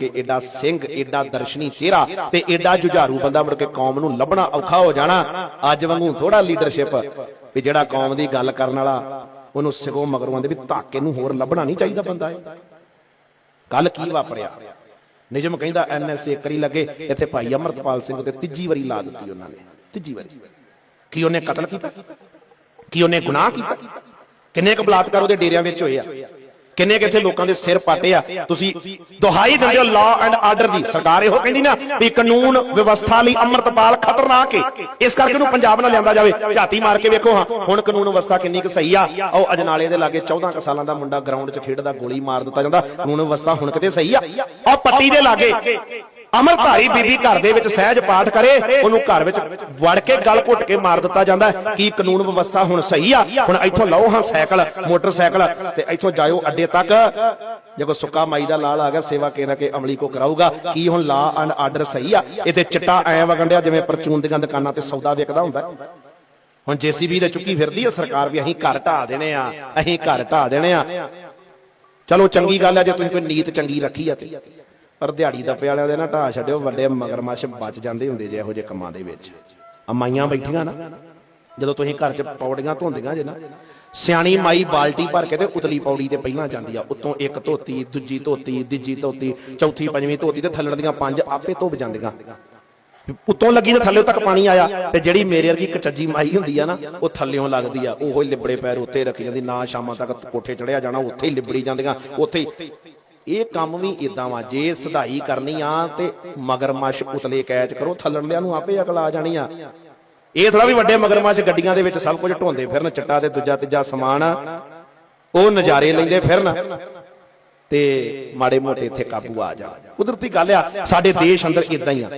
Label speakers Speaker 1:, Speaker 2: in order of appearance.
Speaker 1: ਕੇ ਏਡਾ ਸਿੰਘ ਏਡਾ ਦਰਸ਼ਨੀ ਚਿਹਰਾ ਤੇ ਏਡਾ ਜੁਝਾਰੂ ਬੰਦਾ ਮੁੜ ਕੇ ਕੌਮ ਨੂੰ ਲੱਭਣਾ ਔਖਾ ਹੋ ਜਾਣਾ, ਅੱਜ ਵਾਂਗੂ ਥੋੜਾ ਲੀਡਰਸ਼ਿਪ ਵੀ ਜਿਹੜਾ ਕੌਮ ਦੀ ਗੱਲ ਕਰਨ ਵਾਲਾ, ਉਹਨੂੰ ਸਿਗੋ ਮਗਰੋਂ ਆਂਦੇ ਵੀ ਧਾਕੇ ਨੂੰ ਹੋਰ ਲੱਭਣਾ ਨਹੀਂ ਚਾਹੀਦਾ ਬੰਦਾ ਇਹ। ਕੱਲ ਕੀ ਵਾਪਰਿਆ? ਨਿਜਮ ਕਹਿੰਦਾ ਐਨਐਸਏ ਕਰੀ ਲੱਗੇ, ਇੱਥੇ ਭਾਈ ਅਮਰਤਪਾਲ ਸਿੰਘ ਤੇ ਤੀਜੀ ਵਾਰੀ ਲਾ ਦਿੱਤੀ ਉਹਨਾਂ ਨੇ, ਤੀਜੀ ਵਾਰੀ। ਕੀ ਉਹਨੇ ਕਤਲ ਕੀਤਾ? ਕੀ ਉਹਨੇ ਗੁਨਾਹ ਕੀਤਾ? ਕਿੰਨੇ ਕੁ ਬਲਾਤਕਾਰ ਉਹਦੇ ਡੇਰਿਆਂ ਵਿੱਚ ਹੋਏ ਆ? ਕਿੰਨੇ ਕਿੱਥੇ ਲੋਕਾਂ ਦੇ ਸਿਰ ਪਾਟੇ ਆ? ਤੁਸੀਂ ਦੁਹਾਈ ਦਿੰਦੇ ਹੋ ਲਾਅ ਐਂਡ ਆਰਡਰ ਦੀ। ਸਰਕਾਰ ਇਹੋ ਕਹਿੰਦੀ ਨਾ ਵੀ ਕਾਨੂੰਨ ਵਿਵਸਥਾ ਲਈ ਅਮਰਤਪਾਲ ਖਤਰਨਾਕ ਹੈ ਇਸ ਕਰਕੇ ਉਹਨੂੰ ਪੰਜਾਬ ਨਾਲ ਲਿਆਂਦਾ ਜਾਵੇ। ਝਾਤੀ ਮਾਰ ਕੇ ਵੇਖੋ ਹਾਂ, ਹੁਣ ਕਾਨੂੰਨ ਵਿਵਸਥਾ ਕਿੰਨੀ ਕੁ ਸਹੀ ਆ। ਉਹ ਅਜਨਾਲੇ ਦੇ ਲਾਗੇ 14 ਕੁ ਸਾਲਾਂ ਦਾ ਮੁੰਡਾ ਗਰਾਊਂਡ 'ਚ ਖੇਡਦਾ, ਗੋਲੀ ਮਾਰ ਦਿੱਤਾ ਜਾਂਦਾ। ਕਾਨੂੰਨ ਵਿਵਸਥਾ ਹੁਣ ਕਿਤੇ ਸਹੀ ਆ? ਉਹ ਪੱਟੀ ਦੇ ਲਾਗੇ। ਅਮਰਧਾਰੀ ਬੀਬੀ ਘਰ ਦੇ ਵਿੱਚ ਸਹਿਜ ਪਾਠ ਕਰੇ ਉਹਨੂੰ ਘਰ ਵਿੱਚ ਵੜ ਕੇ ਗਲ ਘੁੱਟ ਕੇ ਮਾਰ ਦਿੱਤਾ ਜਾਂਦਾ। ਕੀ ਕਾਨੂੰਨ ਵਿਵਸਥਾ ਹੁਣ ਸਹੀ ਆ? ਹੁਣ ਇੱਥੋਂ ਲਓ ਹਾਂ ਸਾਈਕਲ ਮੋਟਰਸਾਈਕਲ ਤੇ ਇੱਥੋਂ ਜਾਇਓ ਅੱਡੇ ਤੱਕ। ਜੇ ਕੋ ਸੁੱਕਾ ਮਾਈ ਦਾ ਲਾਲ ਆ ਗਿਆ ਸੇਵਾ ਕੇ ਨਾ ਕੇ ਅਮਲੀ ਕੋ ਕਰਾਊਗਾ। ਕੀ ਹੁਣ ਲਾ ਐਂਡ ਆਰਡਰ ਸਹੀ ਆ? ਇੱਥੇ ਚਿੱਟਾ ਐ ਵਗੰਡਿਆ ਜਿਵੇਂ ਪਰਚੂਨ ਦੀਆਂ ਦੁਕਾਨਾਂ ਤੇ ਸੌਦਾ ਵਿਕਦਾ ਹੁੰਦਾ। ਹੁਣ ਜੀਸੀਬੀ ਦੇ ਚੁੱਕੀ ਫਿਰਦੀ ਆ ਸਰਕਾਰ ਵੀ ਅਸੀਂ ਘਰ ਢਾ ਦੇਣੇ ਆ। ਅਸੀਂ ਘਰ ਢਾ ਦੇਣੇ ਆ। ਚਲੋ ਚੰਗੀ ਗੱਲ ਆ ਜੇ ਤੁਸੀਂ ਕੋਈ ਨੀਤ ਚੰਗੀ ਰੱਖੀ ਆ ਤੇ। ਪਰ ਦਿਹਾੜੀ ਦੱਪੇ ਵਾਲਿਆਂ ਦੇ ਨਾ ਢਾ ਛੱਡਿਓ, ਵੱਡੇ ਮਗਰਮੱਛ ਬਚ ਜਾਂਦੇ ਹੁੰਦੇ ਜੇ ਇਹੋ ਜਿਹੇ ਕੰਮਾਂ ਦੇ ਵਿੱਚ। ਆ ਬੈਠੀਆਂ ਨਾ, ਜਦੋਂ ਤੁਸੀਂ ਘਰ 'ਚ ਪੌੜੀਆਂ ਧੋਂਦੀਆਂ ਜੇ ਨਾ, ਸਿਆਣੀ ਮਾਈ ਬਾਲਟੀ ਭਰ ਕੇ ਤੇ ਉਤਲੀ ਪੌੜੀ ਤੇ ਪਹਿਲਾਂ ਜਾਂਦੀ ਆ, ਉੱਤੋਂ ਇੱਕ ਧੋਤੀ, ਦੂਜੀ ਧੋਤੀ, ਤੀਜੀ ਧੋਤੀ, ਚੌਥੀ, ਪੰਜਵੀਂ ਧੋਤੀ ਤੇ ਥੱਲੜ ਦੀਆਂ ਪੰਜ ਆਪੇ ਧੋਬ ਜਾਂਦੀਆਂ। ਉੱਤੋਂ ਲੱਗੀ ਤੇ ਥੱਲੇ ਤੱਕ ਪਾਣੀ ਆਇਆ ਤੇ ਜਿਹੜੀ ਮੇਰੇ ਵਰਗੀ ਕਚੱਜੀ ਮਾਈ ਹੁੰਦੀ ਆ ਨਾ, ਉਹ ਥੱਲਿਓਂ ਲੱਗਦੀ ਆ, ਉਹੋ ਹੀ ਲਿਬੜੇ ਪੈਰ ਉੱਤੇ ਰੱਖੀ ਜਾਂਦੀ, ਨਾ ਸ਼ਾਮਾਂ ਤੱਕ ਕੋਠੇ ਚੜਿਆ ਜਾਣਾ, ਉੱਥੇ ਹੀ ਲਿਬੜੀ ਜਾਂਦੀਆਂ, ਉੱਥੇ ਹੀ ਇਹ ਕੰਮ ਵੀ ਇਦਾਂ ਵਾ, ਜੇ ਸਦਾਈ ਕਰਨੀ ਆ ਤੇ ਮਗਰਮੱਛ ਉਤਲੇ ਕੈਚ ਕਰੋ ਥੱਲੜਲਿਆਂ ਨੂੰ ਆਪੇ ਅਕਲ ਆ ਜਾਣੀ ਆ। ਇਹ ਥੋੜਾ ਵੀ ਵੱਡੇ ਮਗਰਮੱਛ ਗੱਡੀਆਂ ਦੇ ਵਿੱਚ ਸਭ ਕੁਝ ਢੋਂਦੇ ਫਿਰਨ, ਚਿੱਟਾ ਤੇ ਦੂਜਾ ਤੀਜਾ ਸਮਾਨ, ਉਹ ਨਜ਼ਾਰੇ ਲੈਂਦੇ ਫਿਰਨ ਤੇ ਮਾੜੇ ਮੋਟੇ ਇੱਥੇ ਕਾਬੂ ਆ ਜਾਣ। ਕੁਦਰਤੀ ਗੱਲ ਆ, ਸਾਡੇ ਦੇਸ਼ ਅੰਦਰ ਇਦਾਂ ਹੀ ਆ।